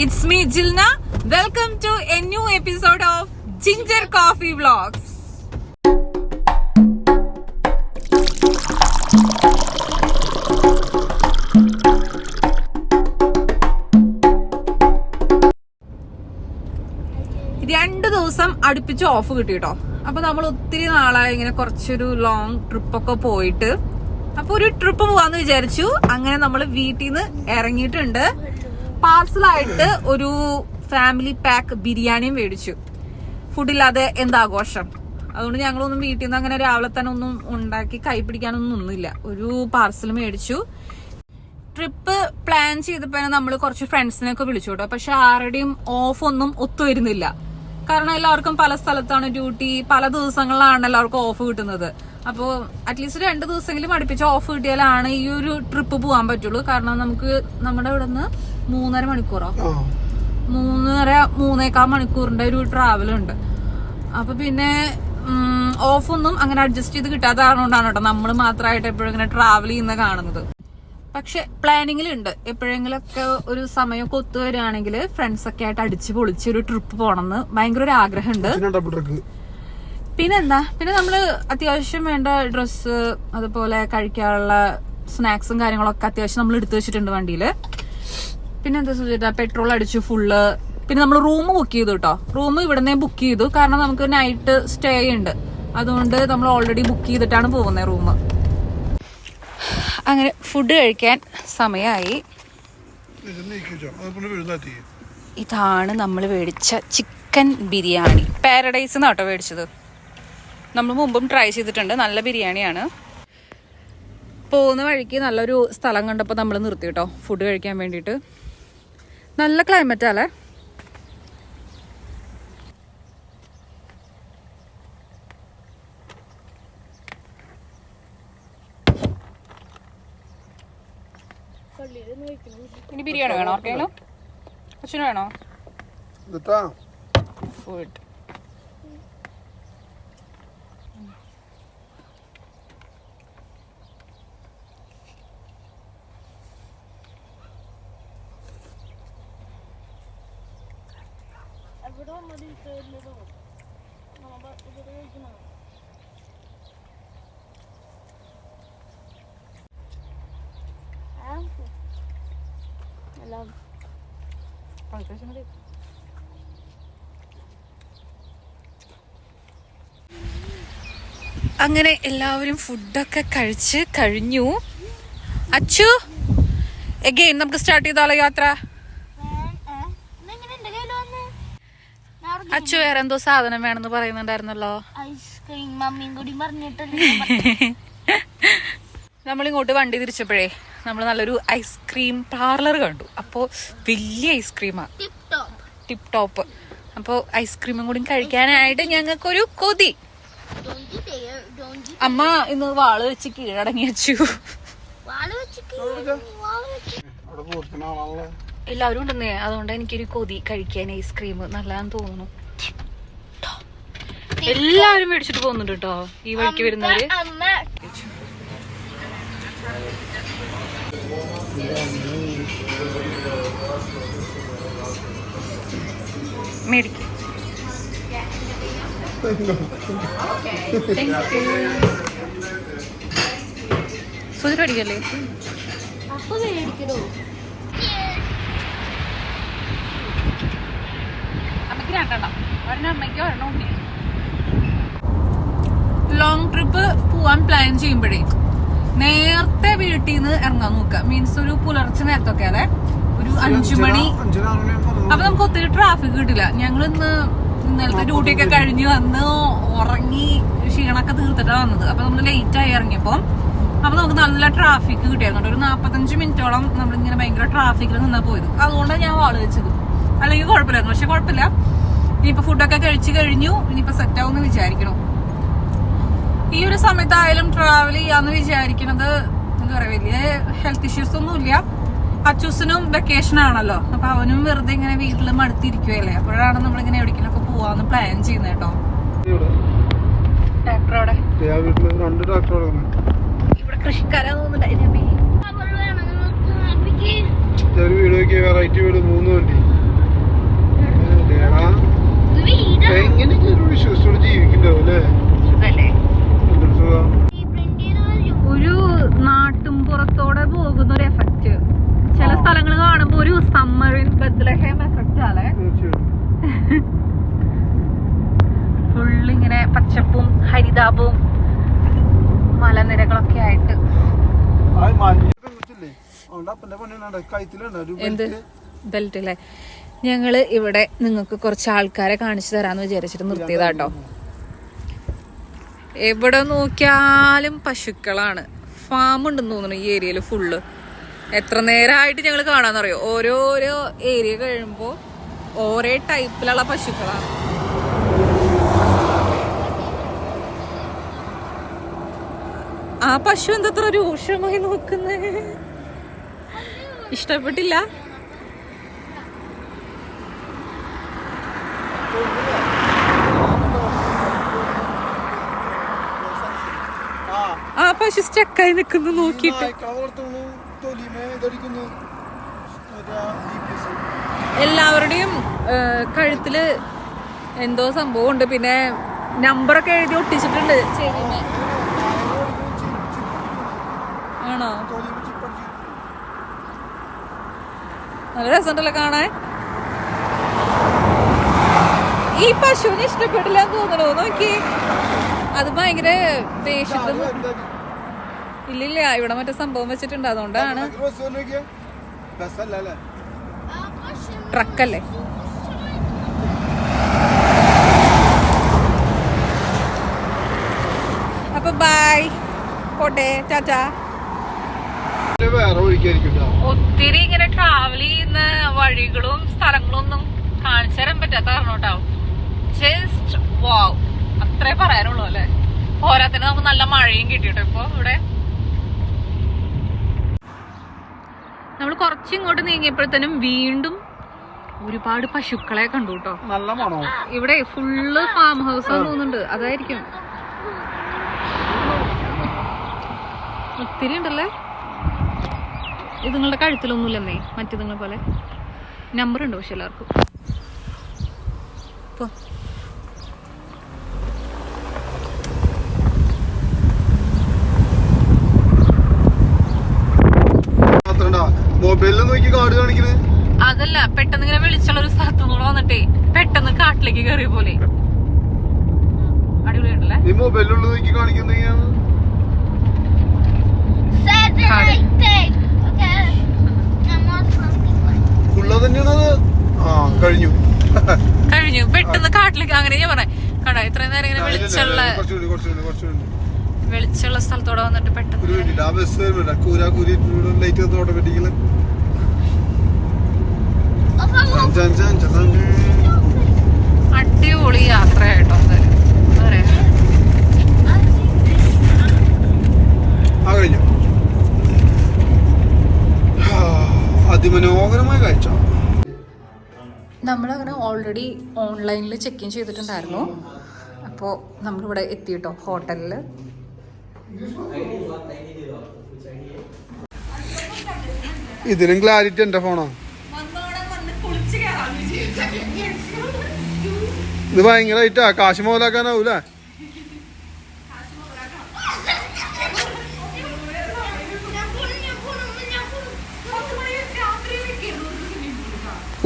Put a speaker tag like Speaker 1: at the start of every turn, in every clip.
Speaker 1: It's me Jilna welcome to a new episode of ginger coffee vlogs രണ്ട് ദിവസം അടുപ്പിച്ച് of കിട്ടി കേട്ടോ അപ്പൊ നമ്മൾ ഒത്തിരി നാളായി ഇങ്ങനെ കുറച്ചൊരു ലോങ് ട്രിപ്പൊക്കെ പോയിട്ട്. അപ്പൊ ഒരു ട്രിപ്പ് പോവാന്ന് വിചാരിച്ചു. അങ്ങനെ നമ്മൾ വീട്ടിൽ നിന്ന് ഇറങ്ങിയിട്ടുണ്ട്. പാർസലായിട്ട് ഒരു ഫാമിലി പാക്ക് ബിരിയാണിയും മേടിച്ചു. ഫുഡില്ലാതെ എന്താഘോഷം? അതുകൊണ്ട് ഞങ്ങളൊന്നും വീട്ടിൽ നിന്ന് അങ്ങനെ രാവിലെ തന്നെ ഒന്നും ഉണ്ടാക്കി കൈ പിടിക്കാനൊന്നും ഒന്നുമില്ല ഒരു പാർസൽ മേടിച്ചു. ട്രിപ്പ് പ്ലാൻ ചെയ്തപ്പോ നമ്മൾ കുറച്ച് ഫ്രണ്ട്സിനെയൊക്കെ വിളിച്ചു കേട്ടോ പക്ഷെ ആരുടെയും ഓഫ് ഒന്നും ഒത്തുവരുന്നില്ല. കാരണം എല്ലാവർക്കും പല സ്ഥലത്താണ് ഡ്യൂട്ടി പല ദിവസങ്ങളിലാണ് എല്ലാവർക്കും ഓഫ് കിട്ടുന്നത്. അപ്പോൾ അറ്റ്ലീസ്റ്റ് രണ്ട് ദിവസമെങ്കിലും അടുപ്പിച്ച് ഓഫ് കിട്ടിയാലാണ് ഈ ഒരു ട്രിപ്പ് പോകാൻ പറ്റുള്ളൂ. കാരണം നമുക്ക് നമ്മുടെ ഇവിടെ നിന്ന് മൂന്നര മണിക്കൂറോ? മൂന്നര മൂന്നേക്കാൽ മണിക്കൂറിന്റെ ഒരു ട്രാവൽ ഉണ്ട്. അപ്പൊ പിന്നെ ഓഫ് ഒന്നും അങ്ങനെ അഡ്ജസ്റ്റ് ചെയ്ത് കിട്ടാത്ത കാരണമുണ്ടാണ് കേട്ടോ നമ്മൾ മാത്രമായിട്ട് എപ്പോഴും ഇങ്ങനെ ട്രാവൽ ചെയ്യുന്ന കാണുന്നത്. പക്ഷെ പ്ലാനിങ്ങിലുണ്ട് എപ്പോഴെങ്കിലൊക്കെ ഒരു സമയമൊക്കെ ഒത്തു വരികയാണെങ്കിൽ ഫ്രണ്ട്സ് ഒക്കെ ആയിട്ട് അടിച്ച് പൊളിച്ച് ഒരു ട്രിപ്പ് പോകണമെന്ന് ഭയങ്കര ഒരു ആഗ്രഹമുണ്ട്. പിന്നെന്താ? പിന്നെ നമ്മൾ അത്യാവശ്യം വേണ്ട ഡ്രസ്സ് അതുപോലെ കഴിക്കാനുള്ള സ്നാക്സും കാര്യങ്ങളൊക്കെ അത്യാവശ്യം നമ്മൾ എടുത്തു വെച്ചിട്ടുണ്ട് വണ്ടിയിൽ. പിന്നെ എന്താ സുചേട്ടാ പെട്രോൾ അടിച്ചു ഫുള്ള് പിന്നെ നമ്മൾ റൂം ബുക്ക് ചെയ്തു കേട്ടോ റൂം ഇവിടുന്ന് ബുക്ക് ചെയ്തു. കാരണം നമുക്ക് നൈറ്റ് സ്റ്റേ ഉണ്ട്. അതുകൊണ്ട് നമ്മൾ ഓൾറെഡി ബുക്ക് ചെയ്തിട്ടാണ് പോകുന്നത് റൂം അങ്ങനെ ഫുഡ് കഴിക്കാൻ സമയമായി ഇതാണ് നമ്മൾ മേടിച്ച ചിക്കൻ ബിരിയാണി. പാരഡൈസ് എന്നാട്ടോ മേടിച്ചത്. നമ്മൾ മുമ്പും ട്രൈ ചെയ്തിട്ടുണ്ട്. നല്ല ബിരിയാണിയാണ്. പോകുന്ന വഴിക്ക് നല്ലൊരു സ്ഥലം കണ്ടപ്പോൾ നമ്മൾ നിർത്തി കേട്ടോ ഫുഡ് കഴിക്കാൻ വേണ്ടിയിട്ട്. നല്ല ക്ലൈമറ്റാല്ലേ ഇനി ബിരിയാണി വേണോ? ആർക്കെങ്കിലും? അച്ഛന് വേണോ?
Speaker 2: ഇതാ
Speaker 1: ഫുഡ് അങ്ങനെ എല്ലാവരും ഫുഡൊക്കെ കഴിച്ച് കഴിഞ്ഞു. അച്ചു എഗെയിൻ നമുക്ക് സ്റ്റാർട്ട് ചെയ്താലോ യാത്ര? അച്ചു വേറെ എന്തോ സാധനം വേണമെന്ന് പറയുന്നുണ്ടായിരുന്നല്ലോ.
Speaker 3: ഐസ്ക്രീം മമ്മിയും കൂടി പറഞ്ഞിട്ടല്ലേ?
Speaker 1: നമ്മളിങ്ങോട്ട് വണ്ടി തിരിച്ചപ്പോഴേ നമ്മൾ നല്ലൊരു ഐസ്ക്രീം പാർലർ കണ്ടു. അപ്പോ വലിയ ഐസ്ക്രീമാ
Speaker 3: ടിപ് ടോപ്പ്
Speaker 1: അപ്പോ അപ്പോൾ ഐസ്ക്രീമും കൂടി കഴിക്കാനായിട്ട് ഞങ്ങൾക്കൊരു കൊതി. അമ്മ ഇന്ന് വാൾ വെച്ച് കീഴടങ്ങി വെച്ചു എല്ലാവരും ഉണ്ടെന്നേ. അതുകൊണ്ട് എനിക്കൊരു കൊതി കഴിക്കാൻ ഐസ്ക്രീം നല്ലതാന്ന് തോന്നുന്നു. എല്ലാവരും മേടിച്ചിട്ട് പോകുന്നുണ്ട് കേട്ടോ ഈ വഴിക്ക് വരുന്നവര്. മേടിക്കും. സുധി മേടിക്കല്ലേ? അമ്മയ്ക്ക് രണ്ടെണ്ണം. ഒരെണ്ണം അമ്മയ്ക്ക് ഒരെണ്ണം ലോങ് ട്രിപ്പ് പോവാൻ പ്ലാൻ ചെയ്യുമ്പോഴേ നേരത്തെ വീട്ടിൽ നിന്ന് ഇറങ്ങാൻ നോക്കുക മീൻസ് ഒരു പുലർച്ചെ നേരത്തൊക്കെ അതെ ഒരു അഞ്ചു മണി. അപ്പൊ നമുക്ക് ഒത്തിരി ട്രാഫിക് കിട്ടില്ല. ഞങ്ങൾ ഇന്ന് ഇന്നലത്തെ ഡ്യൂട്ടിയൊക്കെ കഴിഞ്ഞ് വന്ന് ഉറങ്ങി ക്ഷീണൊക്കെ തീർത്തിട്ടാണ് വന്നത്. അപ്പൊ നമ്മൾ ലേറ്റ് ആയി ഇറങ്ങിയപ്പോ അപ്പൊ നമുക്ക് നല്ല ട്രാഫിക് കിട്ടിയായിരുന്നു ഒരു നാപ്പത്തഞ്ച് മിനിറ്റോളം നമ്മളിങ്ങനെ ഭയങ്കര ട്രാഫിക്കിൽ നിന്നാ പോയത്. അതുകൊണ്ടാണ് ഞാൻ വാൾ വെച്ചത് അല്ലെങ്കിൽ കുഴപ്പമില്ലായിരുന്നു. പക്ഷെ കുഴപ്പമില്ല. ഇനിയിപ്പോ ഫുഡൊക്കെ കഴിച്ചു കഴിഞ്ഞു. ഇനിയിപ്പോ സെറ്റ് ആവുമെന്ന് വിചാരിക്കണം ഈ ഒരു സമയത്തായാലും ട്രാവൽ ചെയ്യാന്ന് വിചാരിക്കുന്നത് എന്താ പറയാ വലിയ ഹെൽത്ത് ഇഷ്യൂസ് ഒന്നും ഇല്ല. അച്ചൂസിനും വെക്കേഷൻ ആണല്ലോ. അപ്പൊ അവനും വെറുതെ ഇങ്ങനെ വീട്ടിൽ മടുത്തിരിക്കുകയല്ലേ അപ്പോഴാണ് നമ്മളിങ്ങനെ എവിടേക്കിലൊക്കെ പോവാന്ന് പ്ലാൻ ചെയ്യുന്നത് കേട്ടോ. അവിടെ.
Speaker 2: ട്രാക്ടർ
Speaker 1: ഇവിടെ കൃഷിക്കാരാ തോന്നുന്നുണ്ടായിരുന്നു
Speaker 2: വെറൈറ്റി വീട് മൂന്ന് വണ്ടി. എങ്ങനെ അല്ലേ?
Speaker 3: പ്രിന്റ്
Speaker 1: ഒരു നാട്ടും പുറത്തോടെ പോകുന്ന ഒരു എഫക്റ്റ് ചില സ്ഥലങ്ങൾ കാണുമ്പോ ഒരു സമ്മറിൻ ബദ്ലഹേം എഫക്റ്റ് ആളെ ഫുള്ളിങ്ങനെ പച്ചപ്പും ഹരിതാപവും മലനിരകളൊക്കെ ആയിട്ട്. എന്ത്? ബെൽറ്റ് അല്ലേ ഞങ്ങൾ ഇവിടെ നിങ്ങൾക്ക് കുറച്ച് ആൾക്കാരെ കാണിച്ചു തരാന്ന് വിചാരിച്ചിട്ട് നിർത്തിയതാട്ടോ. എവിടെ നോക്കിയാലും പശുക്കളാണ്. ഫാം ഉണ്ടെന്ന് തോന്നുന്നു ഈ ഏരിയയിൽ ഫുള്ള്. എത്ര നേരമായിട്ട് ഞങ്ങൾ കാണാന്നറിയോ? ഓരോരോ ഏരിയ കഴിയുമ്പോൾ ഓരോ ടൈപ്പിലുള്ള പശുക്കളാണ്. ആ പശു എന്തത്ര രൂക്ഷമായി നോക്കുന്നേ? ഇഷ്ടപ്പെട്ടില്ല
Speaker 2: ആ
Speaker 1: ആ പശു സ്റ്റക്കായി നിൽക്കുന്നു നോക്കിയിട്ട്. എല്ലാവരുടെയും കഴുത്തിൽ എന്തോ സംഭവം ഉണ്ട് പിന്നെ നമ്പറൊക്കെ എഴുതി ഒട്ടിച്ചിട്ടുണ്ട്. ചെവിമേ ആണോ? നല്ല രസമുണ്ടല്ലോ കാണാൻ. ഈ പശുവിനെ ഇഷ്ടപ്പെട്ടില്ല എന്ന് തോന്നണോ? നോക്കി. അത് ഭയങ്കര
Speaker 2: എന്താടി?
Speaker 1: ഇല്ലില്ല ഇവിടെ മറ്റേ സംഭവം വെച്ചിട്ടുണ്ട്. അതുകൊണ്ടാണ്? ട്രക്കല്ലേ? അപ്പൊ ബൈ പോട്ടെ
Speaker 2: വേറെ
Speaker 1: ഒത്തിരി ഇങ്ങനെ ട്രാവൽ ചെയ്യുന്ന വഴികളും സ്ഥലങ്ങളും ഒന്നും കാണിച്ചു തരാൻ പറ്റാത്ത കാരണോട്ടാവും ജസ്റ്റ് വാവ് അത്രേ പറയാനുള്ളൂ അല്ലെ? പോരാത്തിന് നമുക്ക് നല്ല മഴയും കിട്ടിയിട്ടോ ഇപ്പൊ ഇവിടെ? നമ്മൾ കുറച്ചിങ്ങോട്ട് നീങ്ങിയപ്പോഴത്തേനും വീണ്ടും ഒരുപാട് പശുക്കളെ കണ്ടു കേട്ടോ
Speaker 2: നല്ല മണോ?
Speaker 1: ഇവിടെ ഫുള്ള് ഫാം ഹൗസ് തോന്നുന്നുണ്ട്. അതായിരിക്കും. ഒത്തിരി ഉണ്ടല്ലേ? ഇത് നിങ്ങളുടെ കഴുത്തിലൊന്നുമില്ലെന്നേ മറ്റേതുങ്ങളെ പോലെ. നമ്പർ ഉണ്ട് പക്ഷെ എല്ലാവർക്കും. പോ.
Speaker 2: മൊബൈലിൽ കാട് കാണിക്കുന്നത്
Speaker 1: അതല്ല പെട്ടെന്ന് ഇങ്ങനെ വെളിച്ചുള്ള ഒരു സ്ഥലത്തു നിന്ന് വന്നിട്ടേ പെട്ടെന്ന് കാട്ടിലേക്ക് കയറിയ പോലെ.
Speaker 2: മൊബൈലിലുള്ള നോക്കി ആ കഴിഞ്ഞു.
Speaker 1: കഴിഞ്ഞു. പെട്ടെന്ന് കാട്ടിലേക്ക് അങ്ങനെ ഞാൻ പറഞ്ഞേ. കണ്ട ഇത്രയും നേരം ഇങ്ങനെ വെളിച്ചുള്ള വെളിച്ചുള്ള സ്ഥലത്തോടെ വന്നിട്ട്
Speaker 2: ലൈറ്റ്
Speaker 1: പെട്ടെന്ന്
Speaker 2: മിനിറ്റ് ആ ബസ് വരുന്നുണ്ട് കൂരാ കൂരി ലൈറ്റ് വന്ന് ഓട്ടോമാറ്റിക്കൽ
Speaker 1: അടിപൊളി യാത്രയായിട്ടോ എന്തായാലും എന്താ പറയാ
Speaker 2: ആ കഴിഞ്ഞു ആ, അതിമനോഹരമായ കാഴ്ച
Speaker 1: നമ്മളങ്ങനെ ഓൾറെഡി ഓൺലൈനിൽ ചെക്ക് ഇൻ ചെയ്തിട്ടുണ്ടായിരുന്നു. അപ്പോൾ നമ്മളിവിടെ എത്തിയിട്ടോ ഹോട്ടലിൽ
Speaker 2: ഇതിനും ക്ലാരിറ്റി എന്റെ ഫോണോ? ഇത് ഭയങ്കരമായിട്ടാ കാശ് മുതലാക്കാനാവൂല?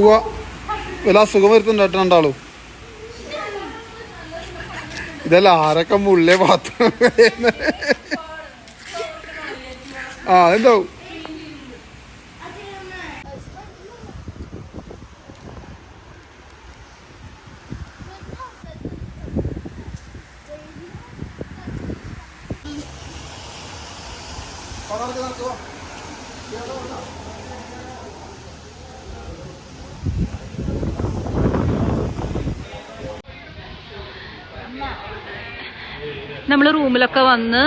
Speaker 2: ഉവ്വ. വല്ല അസുഖം വരുത്തുണ്ടോ രണ്ടാളും. ഇതല്ല ആരൊക്കെ മുള്ളേ പാത്രം ആ എന്താവും
Speaker 1: നമ്മൾ റൂമിലൊക്കെ വന്ന്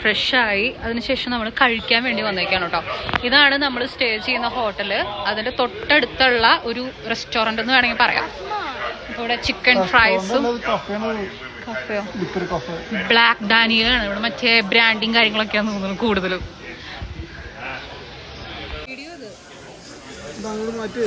Speaker 1: ഫ്രഷായി അതിനുശേഷം നമ്മൾ കഴിക്കാൻ വേണ്ടി വന്നേക്കാണ് കേട്ടോ. ഇതാണ് നമ്മൾ സ്റ്റേ ചെയ്യുന്ന ഹോട്ടൽ അതിന്റെ തൊട്ടടുത്തുള്ള ഒരു റെസ്റ്റോറന്റ് എന്ന് വേണമെങ്കിൽ പറയാം. ഇവിടെ ചിക്കൻ ഫ്രൈസും കഫയോ? ബ്ലാക്ക് ഡാനിയാണ് ഇവിടെ മറ്റേ ബ്രാൻഡിങ് കാര്യങ്ങളൊക്കെയാണ് തോന്നുന്നത് കൂടുതലും. വീഡിയോ
Speaker 2: അങ്ങോട്ട്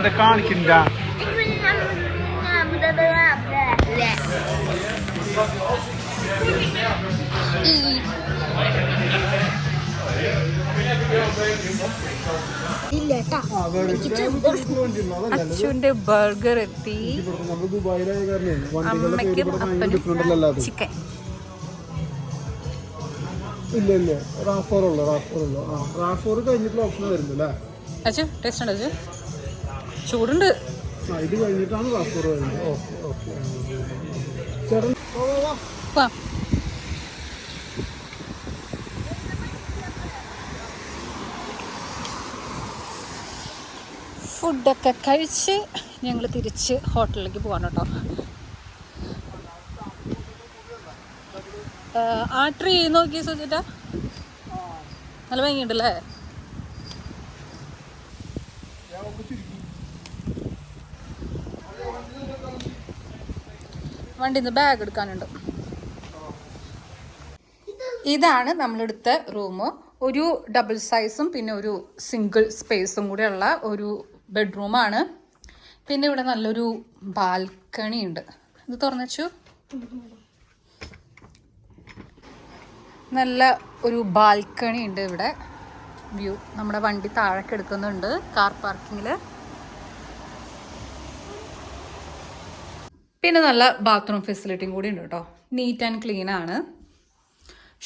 Speaker 2: എന്താ കാണിക്കണ്ട.
Speaker 1: അച്ഛന്റെ ബർഗർ എത്തി. അമ്മയ്ക്കും അപ്പനും ചിക്കൻ.
Speaker 2: ഇല്ല ഇല്ല. റാഫോർ ഉള്ളു റാഫോർ ഉള്ളു. ആ റാഫോർ കഴിഞ്ഞിട്ടുള്ള ഓപ്ഷൻ വരുന്നില്ല.
Speaker 1: അച്ഛൻ ടേസ്റ്റ് ഉണ്ടോ അച്ഛൻ ചൂടുണ്ട്.
Speaker 2: ഇത് കഴിഞ്ഞിട്ടാണ് വരുന്നത്. Okay okay. ചേട്ടൻ
Speaker 1: ഫുഡൊക്കെ കഴിച്ച് ഞങ്ങൾ തിരിച്ച് ഹോട്ടലിലേക്ക് പോകാൻ കേട്ടോ. ആ ട്രീ നോക്കി സുചിട്ടാ നല്ല ഭംഗിയുണ്ടല്ലേ? വണ്ടിന്ന് ബാഗ് എടുക്കാനുണ്ട്. ഇതാണ് നമ്മളെടുത്ത റൂം ഒരു ഡബിൾ സൈസും പിന്നെ ഒരു സിംഗിൾ സ്പേസും കൂടെയുള്ള ഒരു ബെഡ്റൂമാണ് പിന്നെ ഇവിടെ നല്ലൊരു ബാൽക്കണി ഉണ്ട്. ഇത് തുറന്നു നല്ല ഒരു ബാൽക്കണി ഉണ്ട് ഇവിടെ. വ്യൂ നമ്മുടെ വണ്ടി താഴേക്ക് എടുക്കുന്നുണ്ട്. കാർ പാർക്കിങ്ങിൽ പിന്നെ നല്ല ബാത്റൂം ഫെസിലിറ്റിയും കൂടി ഉണ്ട് കേട്ടോ നീറ്റ് ആൻഡ് ക്ലീൻ ആണ്.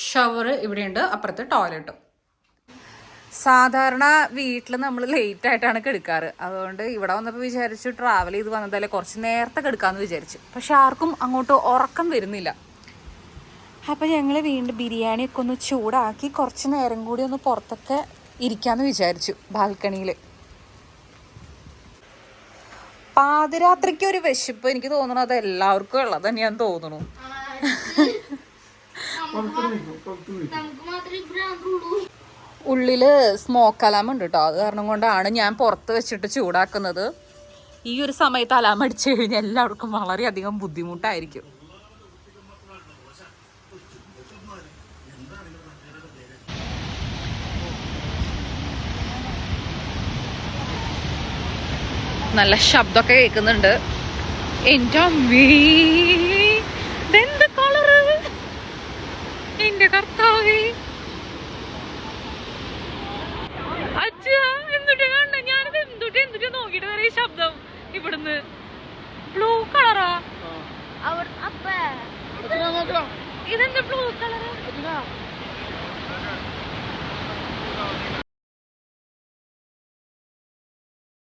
Speaker 1: ഷവർ ഇവിടെയുണ്ട് അപ്പുറത്ത് ടോയ്ലറ്റും സാധാരണ വീട്ടിൽ നമ്മൾ ലേറ്റ് ആയിട്ടാണ് കെടുക്കാറ്. അതുകൊണ്ട് ഇവിടെ വന്നപ്പോൾ വിചാരിച്ചു ട്രാവൽ ചെയ്ത് വന്നതല്ലേ കുറച്ച് നേരത്തെ കെടുക്കാമെന്ന് വിചാരിച്ചു. പക്ഷെ ആർക്കും അങ്ങോട്ട് ഉറക്കം വരുന്നില്ല. അപ്പം ഞങ്ങൾ വീണ്ടും ബിരിയാണിയൊക്കെ ഒന്ന് ചൂടാക്കി കുറച്ച് നേരം കൂടി ഒന്ന് പുറത്തൊക്കെ ഇരിക്കാമെന്ന് വിചാരിച്ചു ബാൽക്കണിയിൽ പാതിരാത്രിക്ക് ഒരു വിശപ്പ് എനിക്ക് തോന്നുന്നു അത് എല്ലാവർക്കും ഉള്ളത് തന്നെയാന്ന് തോന്നുന്നു ഉള്ളിൽ സ്മോക്ക് അലാം ഉണ്ട് കേട്ടോ അത് കാരണം കൊണ്ടാണ് ഞാൻ പുറത്ത് വെച്ചിട്ട് ചൂടാക്കുന്നത്. ഈ ഒരു സമയത്ത് അലാം അടിച്ചു കഴിഞ്ഞാൽ എല്ലാവർക്കും വളരെയധികം ബുദ്ധിമുട്ടായിരിക്കും. നല്ല ശബ്ദമൊക്കെ കേൾക്കുന്നുണ്ട്. എന്റെ അമ്മേ.